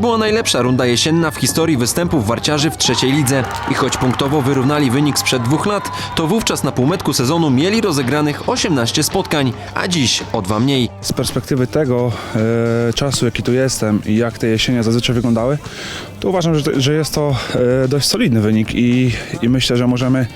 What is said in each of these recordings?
była najlepsza runda jesienna w historii występów warciarzy w trzeciej lidze. I choć punktowo wyrównali wynik sprzed dwóch lat, to wówczas na półmetku sezonu mieli rozegranych 18 spotkań, a dziś o dwa mniej. Z perspektywy tego e, czasu, jaki tu jestem i jak te jesienie zazwyczaj wyglądały, to uważam, że, że jest to e, dość solidny wynik i, i myślę, że możemy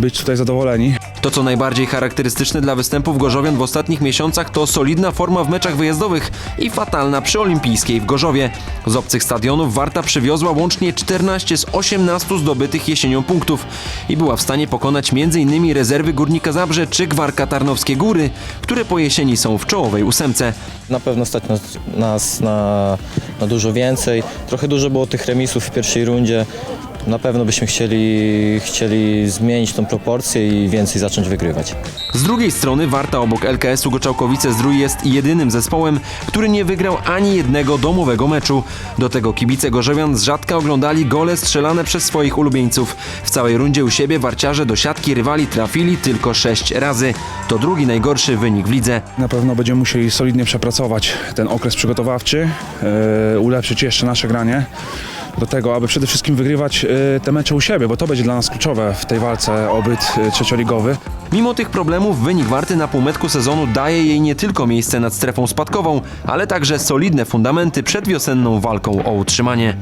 być tutaj zadowoleni. To, co najbardziej charakterystyczne dla występów Gorzowian w ostatnich miesiącach, to solidna forma w meczach wyjazdowych i fatalna przy Olimpijskiej w Gorzowie. Z obcych stadionów Warta przywiozła łącznie 14 z 18 zdobytych jesienią punktów i była w stanie pokonać m.in. rezerwy Górnika Zabrze czy Gwarka Tarnowskie Góry, które po jesieni są w czołowej ósemce. Na pewno stać nas, na, na dużo więcej. Trochę dużo było tych remisów w pierwszej rundzie. Na pewno byśmy chcieli, chcieli zmienić tą proporcję i więcej zacząć wygrywać. Z drugiej strony Warta obok LKS-u Goczałkowice Zdrój jest jedynym zespołem, który nie wygrał ani jednego domowego meczu. Do tego kibice Gorzowian z rzadka oglądali gole strzelane przez swoich ulubieńców. W całej rundzie u siebie warciarze do siatki rywali trafili tylko sześć razy. To drugi najgorszy wynik w lidze. Na pewno będziemy musieli solidnie przepracować ten okres przygotowawczy, e, ulepszyć jeszcze nasze granie do tego, aby przede wszystkim wygrywać e, te mecze u siebie, bo to będzie dla nas kluczowe w tej walce o byt e, trzecioligowy. Mimo tych problemów wynik Warty na półmetku sezonu daje jej nie tylko miejsce nad strefą spadkową, ale także solidne fundamenty przed wiosenną walką o utrzymanie.